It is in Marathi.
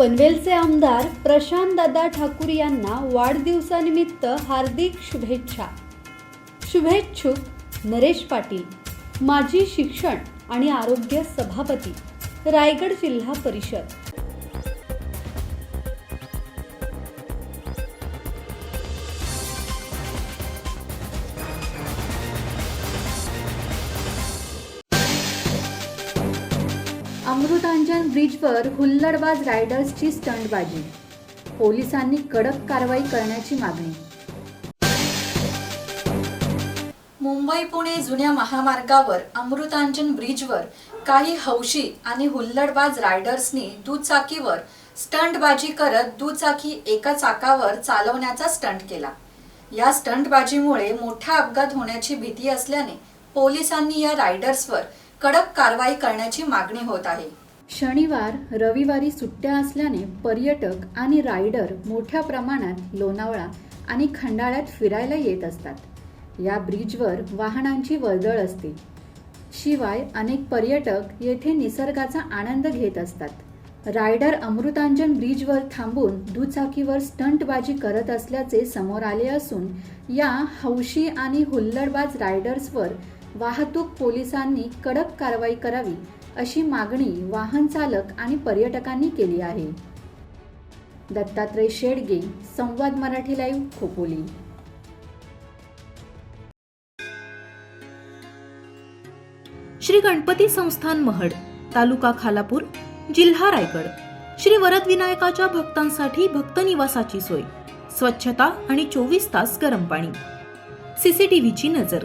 पनवेलचे आमदार प्रशांत दादा ठाकूर यांना वाढदिवसानिमित्त हार्दिक शुभेच्छा. शुभेच्छुक नरेश पाटील माजी शिक्षण आणि आरोग्य सभापती रायगड जिल्हा परिषद. अमृतांजन ब्रिजवर हुल्लडबाज रायडर्सची स्टंटबाजी पोलिसांनी कडक कारवाई करण्याची मागणी. मुंबई पुणे जुन्या महामार्गावर अमृतांजन ब्रिजवर काही हौशी आणि हुल्लडबाज रायडर्सनी दुचाकीवर स्टंटबाजी करत दुचाकी एका चाकावर चालवण्याचा स्टंट केला. या स्टंटबाजीमुळे मोठा अपघात होण्याची भीती असल्याने पोलिसांनी या रायडर्सवर कडक कारवाई करण्याची मागणी होत आहे. शनिवार रविवारी सुट्ट्या असल्याने पर्यटक आणि रायडर मोठ्या प्रमाणात लोणावळा आणि खंडाळ्यात फिरायला येत असतात. या ब्रिजवर वाहनांची वर्दळ असते. शिवाय अनेक पर्यटक येथे निसर्गाचा आनंद घेत असतात. रायडर अमृतांजन ब्रिजवर थांबून दुचाकीवर स्टंटबाजी करत असल्याचे समोर आले असून या हौशी आणि हुल्लडबाज रायडर्सवर वाहतूक पोलिसांनी कडक कारवाई करावी अशी मागणी वाहन चालक आणि पर्यटकांनी केली आहे. दत्तात्रय शेडगे संवाद मराठी लाईव्ह खोपोली. श्री गणपती संस्थान महड तालुका खालापूर जिल्हा रायगड. श्री वरद विनायकाच्या भक्तांसाठी भक्त निवासाची सोय स्वच्छता आणि चोवीस तास गरम पाणी. सीसीटीव्हीची नजर.